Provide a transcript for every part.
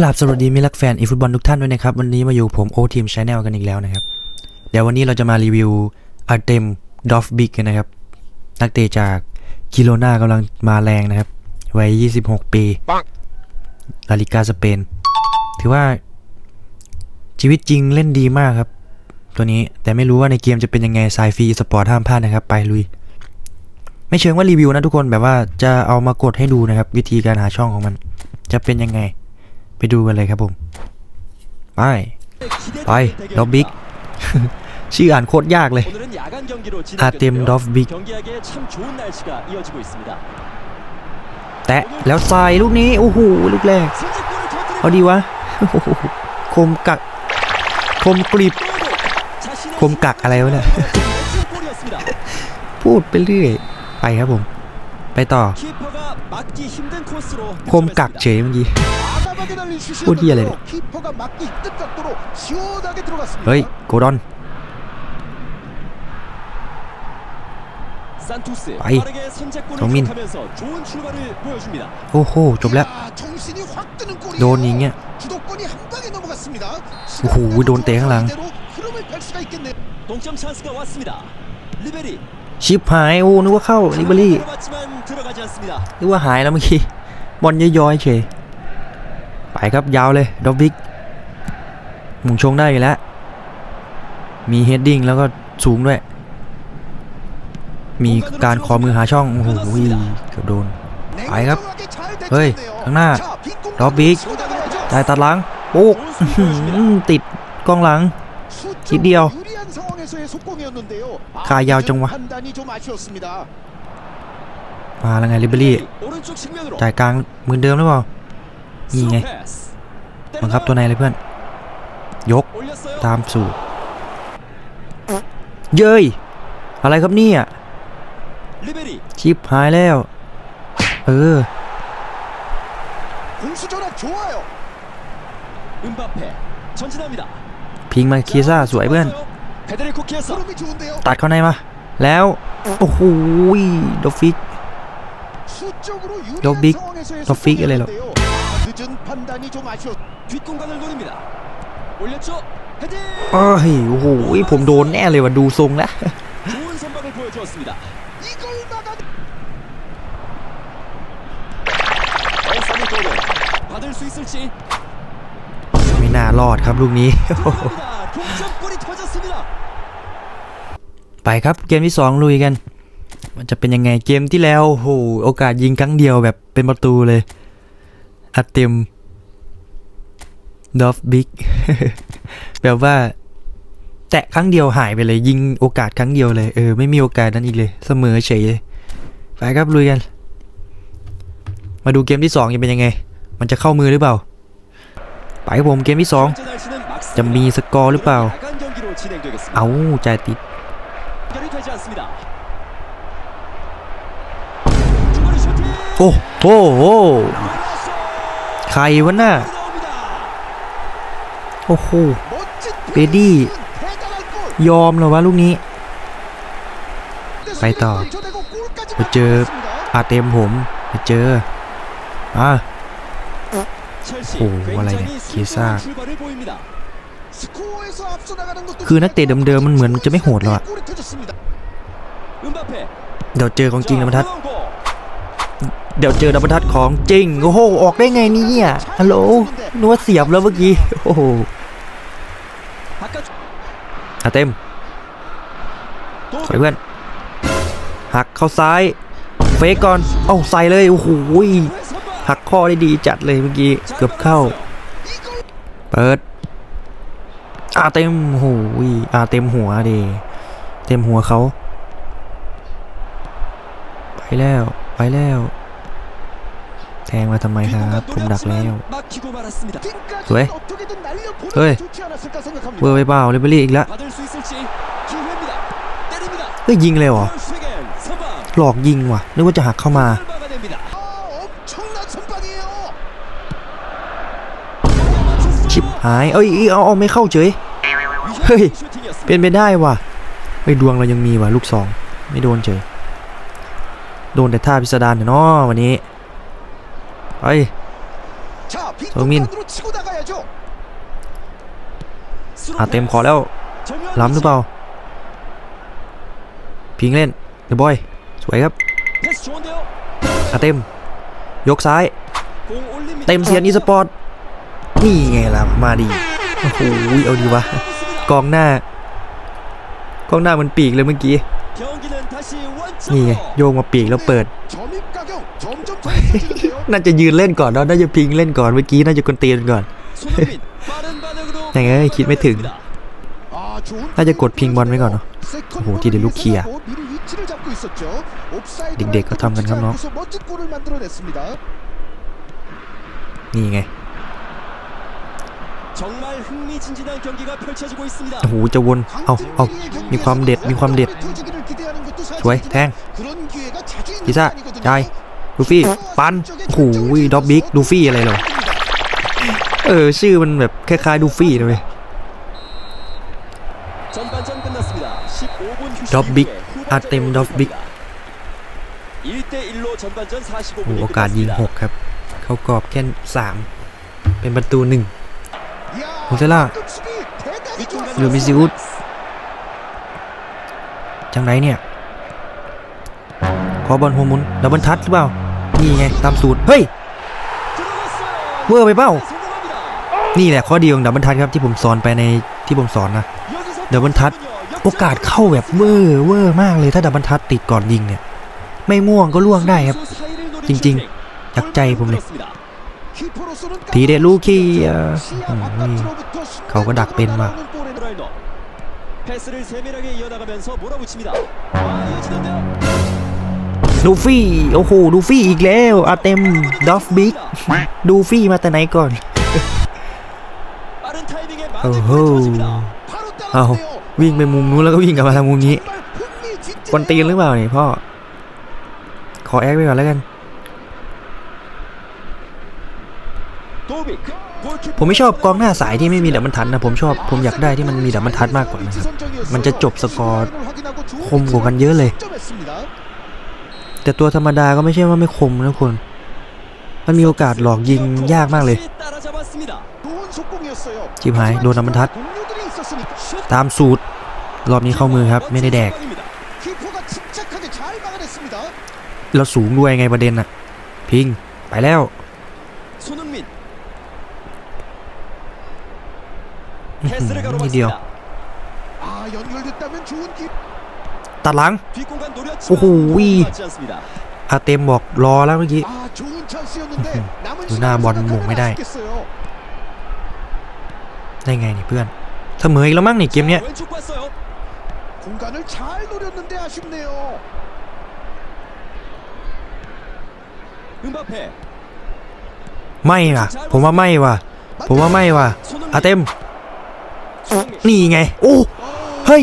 กราบสวัสดีมิตรรักแฟนอีฟุตบอลทุกท่านด้วยนะครับ วันนี้มาอยู่ผมโอทีมชาแนลกันอีกแล้วนะครับ เดี๋ยววันนี้เราจะมารีวิวอาร์เตมดอฟบิกกันนะครับ นักเตะจากกิโลนากำลังมาแรงนะครับ วัย 26 ปีลาลิกาสเปน ถือว่าชีวิตจริงเล่นดีมากครับ ตัวนี้แต่ไม่รู้ว่าในเกมจะเป็นยังไงสายฟรีสปอร์ตห้ามพลาดนะครับ ไปลุย ไม่เชิงว่ารีวิวนะทุกคนแบบว่าจะเอามากดให้ดูนะครับ วิธีการหาช่องของมันจะเป็นยังไง ไปดูกันเลยครับผม ไป ไปดอฟบิกชื่ออ่านโคตรยากเลย อาเตมดอฟบิกแตะแล้วใส่ลูกนี้ โอ้โห ลูกแรก เอาดีวะ คมกัก คมกริบ คมกักอะไรวะเนี่ย พูดไปเรื่อย ไปครับผม ไปต่อ คมกักเฉยเมื่อกี้ พูดที่อะไรเฮ้ยโกดอนไปทองมินโอ้โหจบแล้ว โดนอย่างเงี้ยโอ้โหโดนเตะข้างหลังชิปหายโอ้นึกว่าเข้าลิเบอรี่นึกว่าหายแล้วเมื่อกี้บอลย้อยๆเฉย ไปครับยาวเลยดอบบิกมุงชงได้แล้ว มีเฮดดิ้งแล้วก็สูงด้วย มีการคอมือหาช่อง โอ้โหเกือบโดน ไปครับ เฮ้ย ข้างหน้าดอบบิกตายตัดหลังปุ๊กติดกองหลังทีเดียวขายาวจังวะ มาแล้วไงลิเบอรี่จ่ายกลางเหมือนเดิมหรือเปล่า นี่ไง บังคับตัวในเลยเพื่อน ยกตามสู่เย้ย อะไรครับนี่อะชิปหายแล้ว เออพิงมาคีซ่าสวยเพื่อน ตัดเข้าในมา แล้ว โอ้โหดอฟฟิกดอฟฟิกดอฟฟิกอะไรหรอ 래로. 속공이었는데요. 아, 늦은 판단이 좀 아쉬웠. 뒷공간을 노립니다. 올렸죠. 헤딩. เอ้ยโอ้โห ผมโดนแน่เลยว่ะดูทรงแล้ว 좋은 선방을 보여주었습니다. 이걸 막아. 에사미 골을 받을 수 있을지. ไม่น่ารอดครับลูกนี้ 들어갑니다. 동점골이 터졌습니다. ไปครับเกมที่ 2 ลุยกัน มันจะเป็นยังไงเกมที่แล้วโอ้โหโอกาสยิงครั้งเดียวแบบเป็นประตูเลย อาเต็มดอฟบิ๊กแปลว่า แตะครั้งเดียวหายไปเลย ยิงโอกาสครั้งเดียวเลย เออ ไม่มีโอกาสนั้นอีกเลย เสมอเฉยเลย ไปครับลุยกัน มาดูเกมที่2จะเป็นยังไง มันจะเข้ามือหรือเปล่า ไปผมเกมที่ 2 จะมีสกอร์หรือเปล่า เอาใจติดโอ้โห ใครวะน่ะโอ้โหเบดี้ยอมเหรอวะลูกนี้ ไปต่อไปเจออาเต็มผมไปเจออะโอ้โหอะไรเนี่ยเคซ่าคือนักเตะเดิมๆมันเหมือนจะไม่โหดหรอกเดี๋ยวเจอของจริงแล้ะมัทัด เดี๋ยวเจอดับบรรทัดของจริง โอ้โห ออกได้ไงเนี่ยฮัลโหลนัวเสียบแล้วเมื่อกี้ โอ้โหอาเต็มสวเพื่อน หักเข้าซ้าย เฟกก่อน เอ้าใส่เลย โอ้โห หักข้อได้ดีจัดเลยเมื่อกี้ เกือบเข้า เปิด อาเต็มโอ้โหอาเต็มหัวดี เต็มหัวเขา ไปแล้ว ไปแล้ว แทงมาทำไมครับผมดักแล้วเฮ้ยเฮ้ยเวอร์ไปเปล่าเลเบอรี่อีกแล้วเฮ้ยยิงเลยเหรอหลอกยิงว่ะนึกว่าจะหักเข้ามาชิบหายเอ้ยอเอาไม่เข้าเฉยเฮ้ยเป็นไปได้ว่ะไอ้ดวงเรายังมีว่ะลูกสองไม่โดนเฉยโดนแต่ท่าพิสดารเนาะวันนี้ ไปโซมินอาเต็มขอแล้วล้ำหรือเปล่า พิงเล่นเดบอย สวยครับอาเต็ม ยกซ้าย เตมเสียนอีสปอร์ต นี่ไงล่ะ มาดี โอ้โห เอาดีวะ กองหน้า กองหน้ามันปีกเลยเมื่อกี้ นี่ไง โยงมาปีกแล้วเปิด น่าจะยืนเล่นก่อนเนาะน่าจะพิงเล่นก่อนเมื่อกี้น่าจะคนเตียนก่อนยังไงคิดไม่ถึง น่าจะกดพิงบอลไว้ก่อนเนาะโอ้โหทีเดียวลูกเคลียเด็กๆก็ทำกันครับน้องนี่ไงโอ้โหจะวนเอาเอามีความเด็ดมีความเด็ดสวยแทงกิซ่าจ่า ลูฟี่ปันหูยด็อบบิกดูฟี่อะไรหรอเออ ชื่อมันแบบคล้ายๆดูฟี่นะเว้ยด็อบบิกอาเต็มด็อบบิกโอโอกาสยิง 6 ครับ เขากรอบแค่ 3 เป็นประตู1โมเซล่าลูบิซิอุสจังไรเนี่ย ขอบอลหัวมุนดับเบิลทัชหรือเปล่า นี่ไงตามสูตร เฮ้ยเวอร์ไปเป้า นี่แหละข้อดีของดับเบิลทัชครับที่ผมสอนไปในที่ผมสอนนะดับเบิลทัชโอกาสเข้าแบบเวอร์เวอร์มากเลยถ้าดับเบิลทัชติดก่อนยิงเนี่ย ไม่ม่วงก็ล่วงได้ครับ จริงๆยักใจผมเลยทีเดลูกี้เขาก็ดักเป็นมา ดูฟี่โอ้โหดูฟี่อีกแล้วอาเต็มดอฟบิ๊กดูฟี่มาแต่ไหนก่อนโอ้โหเอาวิ่งไปมุมนู้นแล้วก็วิ่งกลับมาทางมุมนี้คนตีนหรือเปล่าเนี่ยพ่อขอแอคไปก่อนแล้วกัน ผมไม่ชอบกองหน้าสายที่ไม่มีแหบมันรทันนะผมชอบผมอยากได้ที่มันมีแหบมันรทัดมากกว่านะครับมันจะจบสกอร์คมกว่ากันเยอะเลย แต่ตัวธรรมดาก็ไม่ใช่ว่าไม่คมนะคุณ มันมีโอกาสหลอกยิงยากมากเลย จิบหายโดนน้ำบรรทัด ตามสูตร รอบนี้เข้ามือครับ ไม่ได้แดก เราสูงด้วยไงประเด็นอะพิง ไปแล้วนี่เดียว ตัดหลัง โอ้โหอาเต็มบอกรอแล้วเมื่อกี้ดูหน้าบอลม่งไม่ได้ ได้ไงนี่เพื่อนเสมออีกแล้วมั้งนี่เกมเนี้ยไม่ว่ะ ผมว่าไม่ว่ะ ผมว่าไม่ว่ะอาเต็ม นี่ไง โอ้ เฮ้ย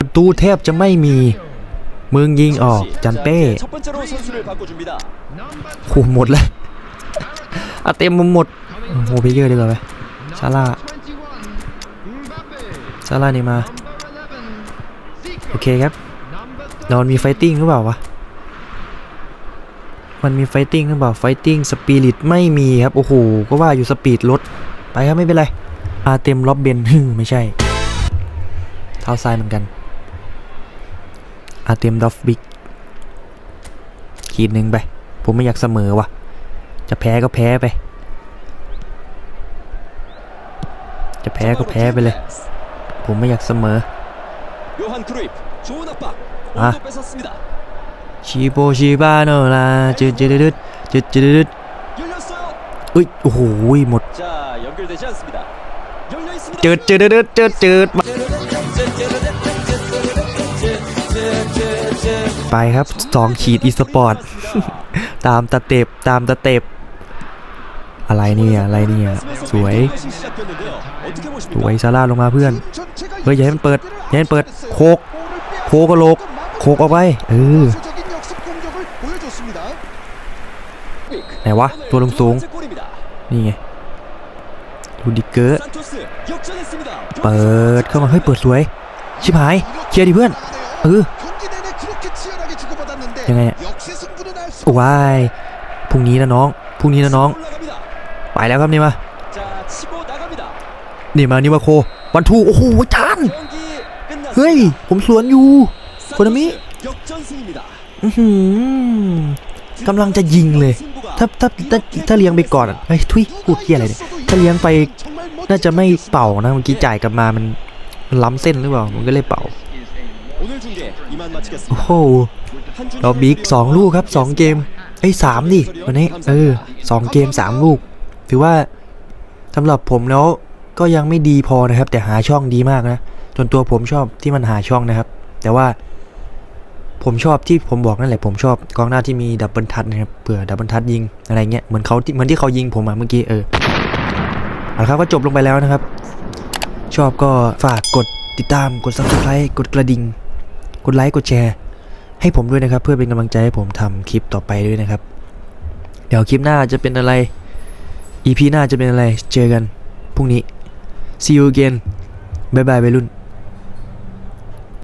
ประตูแทบจะไม่มีมึงยิงออกจันเป้ขู่หมดเลยอาเต็มมุมหมดโหไปเยอะดีกว่าไหมซาล่าซาล่านี่มา โอเคครับนอนมีไฟติ้งหรือเปล่าวะ มันมีไฟติ้งหรือเปล่าไฟติ้งสปิริตไม่มีครับ โอ้โห ก็ว่าอยู่สปีดรถไปครับไม่เป็นไร อาเต็มล็อบเบนฮึไม่ใช่ เท้าซ้ายเหมือนกัน อาเตียมดอฟบิกขีดหนึ่งไป ผมไม่อยากเสมอวะจะแพ้ก็แพ้ไป จะแพ้ก็แพ้ไปเลย ผมไม่อยากเสมออะชิโบชิบาโนลาจืดจืดดจืดจืดอุ้ยโอ้โหหมดจืดจืดจืดจืด ไปครับสองขีดอีสปอร์ตตามตะเต็บตามตะเต็บอะไรเนี่ยอะไรเนี่ยสวยสวยซาร่าลงมาเพื่อนเฮ้ยอย่าให้มันเปิดอย่าให้มันเปิดโคกโคกระโลกโคกเอาไปเออไหนวะตัวลงสูงนี่ไงดูดิเกอร์เปิดเข้ามาเฮ้ยเปิดสวยชิบหายเคลียร์ดิเพื่อน เออยังไงว้ายพรุ่งนี้นะน้องพรุ่งนี้นะน้อง ไปแล้วครับนี่มานี่มานี่มาโค วันทู โอ้โหจานเฮ้ย ผมสวนอยู่โคนามิกำลังจะยิงเลย ถ้าถ้าถ้าถ้าเลี้ยงไปก่อนไอ้ทุยกูเกียอะไรเนี่ย ถ้าเลี้ยงไป น่าจะไม่เป่านะเมื่อกี้จ่ายกลับมามันล้ำเส้นหรือเปล่า มันก็เลยเป่า โอ้โหเราบีกสองลูกครับสองเกมไอ้สามดิวันนี้เออสองเกมสามลูก ถือว่าสำหรับผมแล้วก็ยังไม่ดีพอนะครับ แต่หาช่องดีมากนะจนตัวผมชอบที่มันหาช่องนะครับ แต่ว่าผมชอบที่ผมบอกนั่นแหละผมชอบกองหน้าที่มีดับเบิลทัชนะครับเผื่อดับเบิลทัชยิงอะไรเงี้ยเหมือนเขาเหมือนที่เขายิงผมมาเมื่อกี้เออเอาละครับก็จบลงไปแล้วนะครับ ชอบก็ฝากกดติดตามกดซับสไครต์กดกระดิ่ง กดไลค์กดแชร์ให้ผมด้วยนะครับ เพื่อเป็นกำลังใจให้ผมทำคลิปต่อไปด้วยนะครับ เดี๋ยวคลิปหน้าจะเป็นอะไร EP หน้าจะเป็นอะไรเจอกันพรุ่งนี้ see you again บ๊ายบายไปรุ่น